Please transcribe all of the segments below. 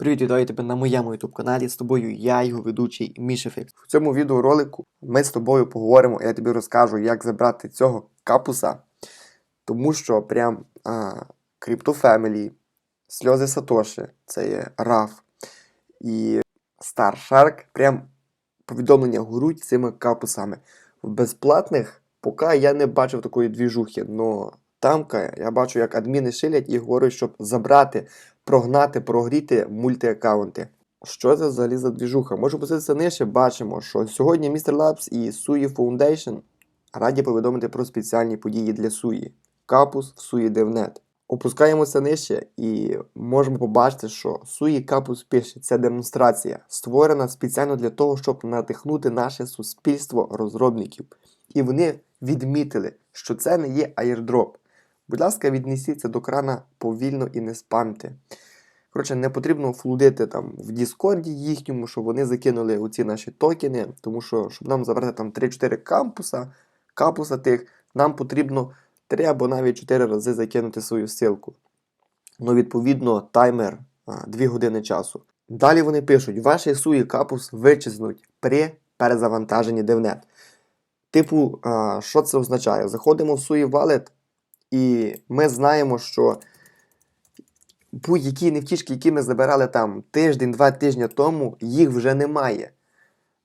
Привіт, вітаю тебе на моєму YouTube каналі. З тобою я, його ведучий Мішефік. В цьому відеоролику ми з тобою поговоримо, я тобі розкажу, як забрати цього капуса. Тому що прям а, сльози Сатоші, це є RAF і Star Shark, прям повідомлення горуть цими капусами. В безплатних поки я не бачив такої двіжухи, но тамка я бачу, як адміни шилять і говорять, щоб забрати прогнати, прогріти мультиаккаунти. Що це взагалі за двіжуха? Можу поситися нижче, бачимо, що сьогодні Mr. Labs і Sui Foundation раді повідомити про спеціальні події для Суї. Капус в Суї DevNet. Опускаємося нижче і можемо побачити, що Суї Капус пише, це демонстрація, створена спеціально для того, щоб надихнути наше суспільство розробників. І вони відмітили, що це не є airdrop. Будь ласка, віднесіться до крана повільно і не спамте. Коротше, не потрібно флудити там в Діскорді їхньому, щоб вони закинули оці наші токени, тому що, щоб нам забрати там 3-4 кампуса, капуса тих, нам потрібно 3 або навіть 4 рази закинути свою ссылку. Ну, відповідно, таймер 2 години часу. Далі вони пишуть: ваші суї капус вичизнуть при перезавантаженні DevNet. Типу, а, що це означає? Заходимо в суї Wallet, і ми знаємо, що будь-які невтішки, які ми забирали там тиждень-два тижні тому, їх вже немає.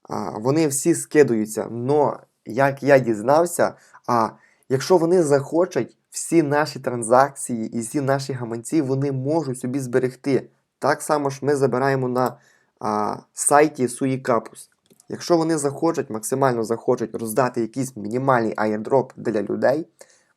А, вони всі скидаються. Но, як я дізнався, а якщо вони захочуть, всі наші транзакції і всі наші гаманці вони можуть собі зберегти. Так само ж ми забираємо на а, сайті Suicapus. Якщо вони захочуть, максимально захочуть роздати якийсь мінімальний airdrop для людей,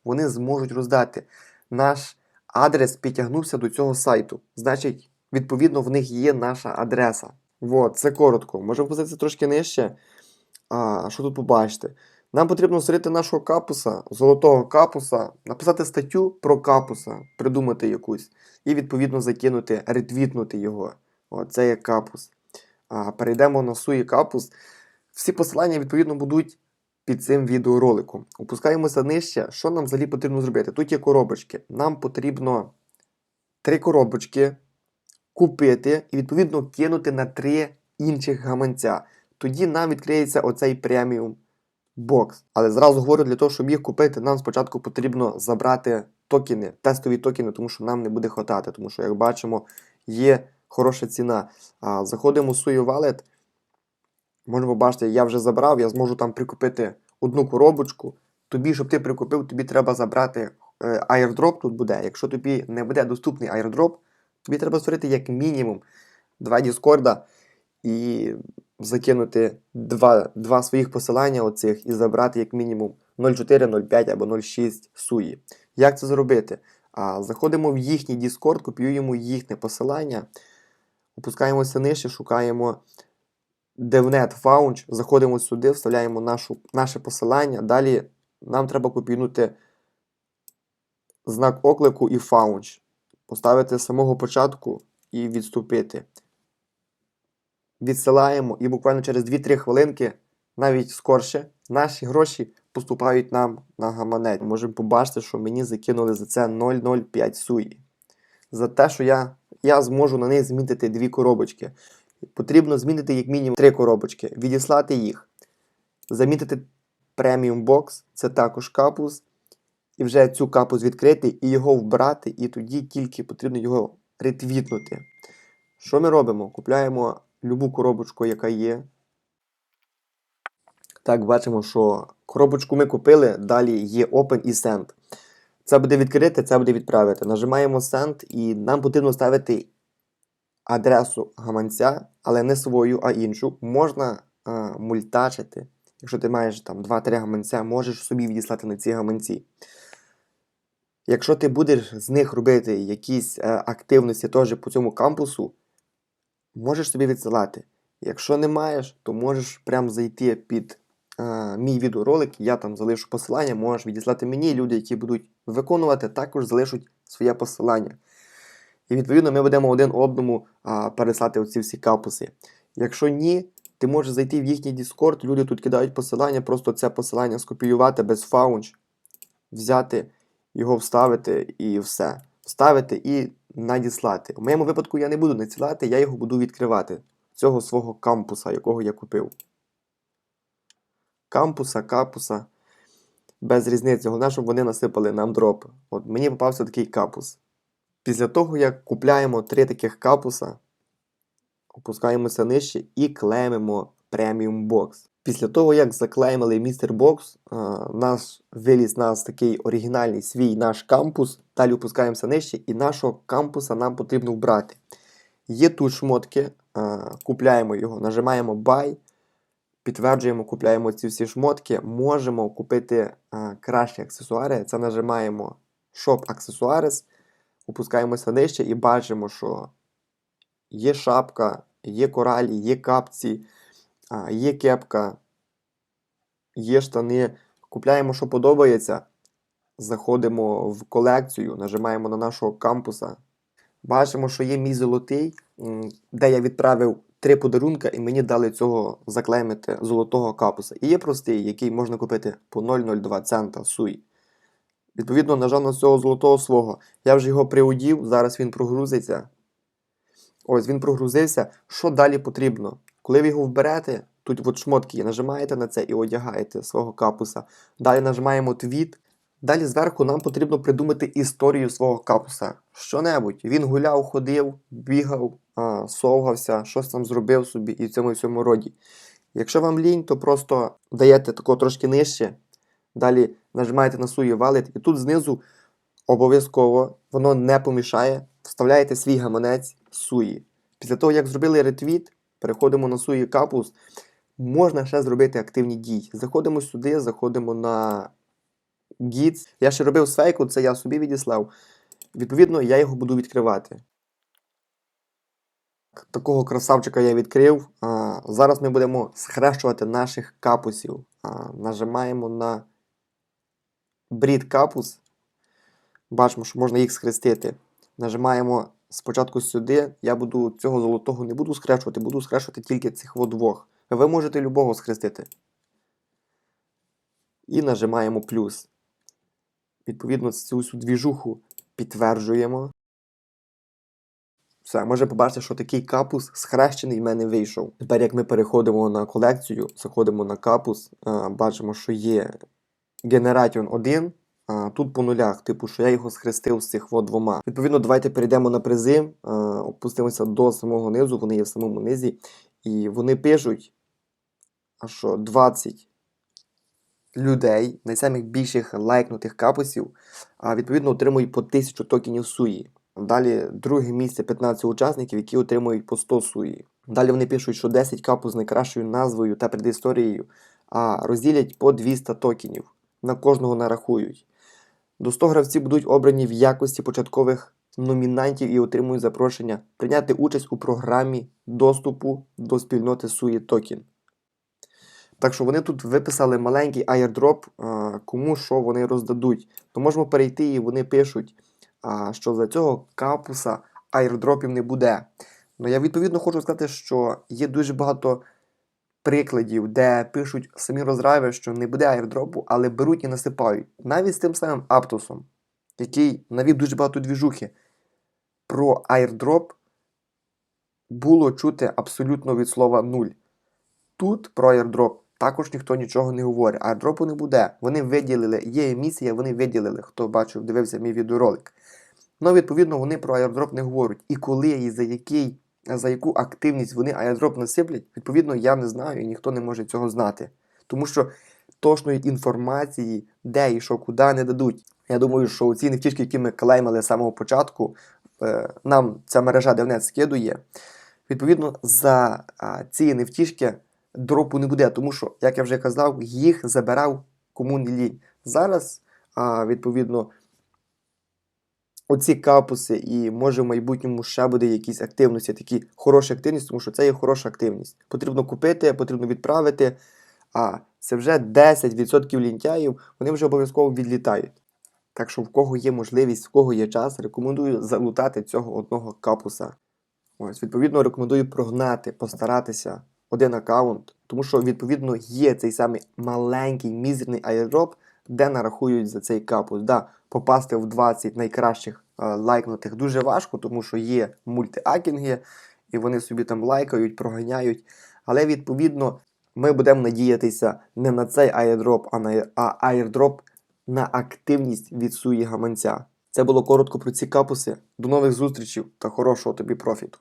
вони зможуть роздати. Наш адрес підтягнувся до цього сайту. Значить, відповідно, в них є наша адреса. Вот, це коротко. Можемо позитися трошки нижче. А, що тут побачите? Нам потрібно створити нашого капуса, золотого капуса, написати статтю про капуса, придумати якусь, і відповідно закинути, ретвітнути його. О, це є капус. А, перейдемо на суї капус. Всі посилання, відповідно, будуть під цим відеороликом. Опускаємося нижче. Що нам взагалі потрібно зробити? Тут є коробочки. Нам потрібно три коробочки купити і, відповідно, кинути на три інших гаманця. Тоді нам відкриється оцей преміум бокс. Але зразу говорю, для того, щоб їх купити, нам спочатку потрібно забрати токени, тестові токени, тому що нам не буде хватати. Тому що, як бачимо, є хороша ціна. Заходимо в свою Wallet. Можна побачити, я вже забрав, я зможу там прикупити одну коробочку. Тобі, щоб ти прикупив, тобі треба забрати е, airdrop тут буде. Якщо тобі не буде доступний airdrop, тобі треба створити як мінімум два Діскорда і закинути два, два своїх посилання оцих і забрати як мінімум 0,4, 0,5 або 0,6 суї. Як це зробити? А, заходимо в їхній Discord, копіюємо їхнє посилання, опускаємося нижче, шукаємо DevNet Found, заходимо сюди, вставляємо нашу, наше посилання. Далі нам треба копіювати знак оклику і Found. Поставити з самого початку і відступити. Відсилаємо і буквально через 2-3 хвилинки, навіть скорше, наші гроші поступають нам на гаманець. Можемо побачити, що мені закинули за це 0,05 суї. За те, що я, я зможу на них змінити дві коробочки. Потрібно змінити як мінімум три коробочки, відіслати їх, замітити преміум бокс, це також капус, і вже цю капус відкрити і його вбрати, і тоді тільки потрібно його ретвітнути. Що ми робимо? Купляємо любу коробочку, яка є. Так, бачимо, що коробочку ми купили, далі є Open і Send. Це буде відкрити, це буде відправити. Нажимаємо Send і нам потрібно ставити адресу гаманця, але не свою, а іншу. Можна а, мультачити. Якщо ти маєш там 2-3 гаманця, можеш собі відіслати на ці гаманці. Якщо ти будеш з них робити якісь е, активності теж по цьому кампусу, можеш собі відсилати. Якщо не маєш, то можеш прям зайти під е, мій відеоролик, я там залишу посилання, можеш відіслати мені. Люди, які будуть виконувати, також залишать своє посилання. І відповідно ми будемо один одному а, переслати оці всі капуси. Якщо ні, ти можеш зайти в їхній Discord, люди тут кидають посилання, просто це посилання скопіювати без фаунч, взяти, його вставити і все. Вставити і надіслати. У моєму випадку я не буду надсилати, я його буду відкривати. Цього свого кампуса, якого я купив. Кампуса, капуса. Без різниці. Головне, щоб вони насипали нам дроп. От мені попався такий капус. Після того, як купляємо три таких капуса, опускаємося нижче і клеймимо преміум бокс. Після того, як заклеймили містер бокс, наш виліз нас такий оригінальний свій наш кампус. Далі опускаємося нижче, і нашого кампуса нам потрібно вбрати. Є тут шмотки, купляємо його, нажимаємо Buy, підтверджуємо, купляємо ці всі шмотки. Можемо купити кращі аксесуари. Це нажимаємо Shop Accessoires, опускаємося нижче і бачимо, що є шапка, є коралі, є капці, є кепка, є штани. Купляємо, що подобається. Заходимо в колекцію, нажимаємо на нашого кампуса. Бачимо, що є мій золотий, де я відправив три подарунка, і мені дали цього заклеймити золотого капуса. І є простий, який можна купити по 0,02 цента суй. Відповідно, нажав на цього золотого свого. Я вже його приудів, зараз він прогрузиться. Ось він прогрузився. Що далі потрібно? Коли ви його вберете, тут от шмотки нажимаєте на це і одягаєте свого капуса. Далі нажимаємо твіт. Далі зверху нам потрібно придумати історію свого капуса. Що-небудь. Він гуляв, ходив, бігав, а, совгався, щось там зробив собі і в цьому всьому роді. Якщо вам лінь, то просто даєте тако трошки нижче. Далі нажимаєте на суї валит, і тут знизу обов'язково воно не помішає. Вставляєте свій гаманець суї. Після того, як зробили ретвіт, переходимо на суї капус. Можна ще зробити активні дії. Заходимо сюди, заходимо на гід. Я ще робив свейку, це я собі відіслав. Відповідно, я його буду відкривати. Такого красавчика я відкрив. А, зараз ми будемо схрещувати наших капусів. А, нажимаємо на брід капус. Бачимо, що можна їх схрестити. Нажимаємо спочатку сюди. Я буду цього золотого не буду схрещувати, буду схрещувати тільки цих двох. Ви можете любого схрестити. І нажимаємо плюс. Відповідно, цю всю двіжуху підтверджуємо. Все, може побачити, що такий капус схрещений в мене вийшов. Тепер, як ми переходимо на колекцію, заходимо на капус, бачимо, що є Generation 1. А, тут по нулях, типу, що я його схрестив з цих от двома. Відповідно, давайте перейдемо на призи, а, опустимося до самого низу, вони є в самому низі. І вони пишуть, а що 20 людей, найсамих більших лайкнутих капусів, а, відповідно отримують по 1000 токенів суї. Далі друге місце 15 учасників, які отримують по 100 суї. Далі вони пишуть, що 10 капу з найкращою назвою та предісторією, а розділять по 200 токенів. На кожного нарахують. До 100 гравців будуть обрані в якості початкових номінантів і отримують запрошення прийняти участь у програмі доступу до спільноти Суї Токен. Так що вони тут виписали маленький airdrop, кому що вони роздадуть. То можемо перейти і вони пишуть, що за цього капуса airdropів не буде. Ну я відповідно хочу сказати, що є дуже багато прикладів, де пишуть самі розрави, що не буде airdropу, але беруть і насипають. Навіть з тим самим Аптосом, який навів дуже багато двіжухи. Про airdrop було чути абсолютно від слова нуль. Тут про airdrop також ніхто нічого не говорить. Airdropу не буде. Вони виділили, є емісія, вони виділили, хто бачив, дивився мій відеоролик. Ну, відповідно, вони про airdrop не говорять. І коли і за який, за яку активність вони airdrop насиплять, відповідно, я не знаю і ніхто не може цього знати. Тому що точної інформації, де і що, куди не дадуть. Я думаю, що ці невтішки, які ми клеймили з самого початку, е, нам ця мережа DevNet скидує. Відповідно, за ці невтішки дропу не буде, тому що, як я вже казав, їх забирав кому не лінь. Зараз, відповідно, оці капуси, і може в майбутньому ще буде якісь активності, такі хороші активності, тому що це є хороша активність. Потрібно купити, потрібно відправити. А це вже 10% лінтяїв, вони вже обов'язково відлітають. Так що, в кого є можливість, в кого є час, рекомендую залутати цього одного капуса. Ось, відповідно, рекомендую прогнати, постаратися один аккаунт, тому що, відповідно, є цей самий маленький мізерний airdrop, де нарахують за цей капус. Да, попасти в 20 найкращих лайкнути їх дуже важко, тому що є мультиакінги, і вони собі там лайкають, проганяють. Але відповідно ми будемо надіятися не на цей airdrop, а на а airdrop на активність від суї гаманця. Це було коротко про ці капуси. До нових зустрічей та хорошого тобі профіту.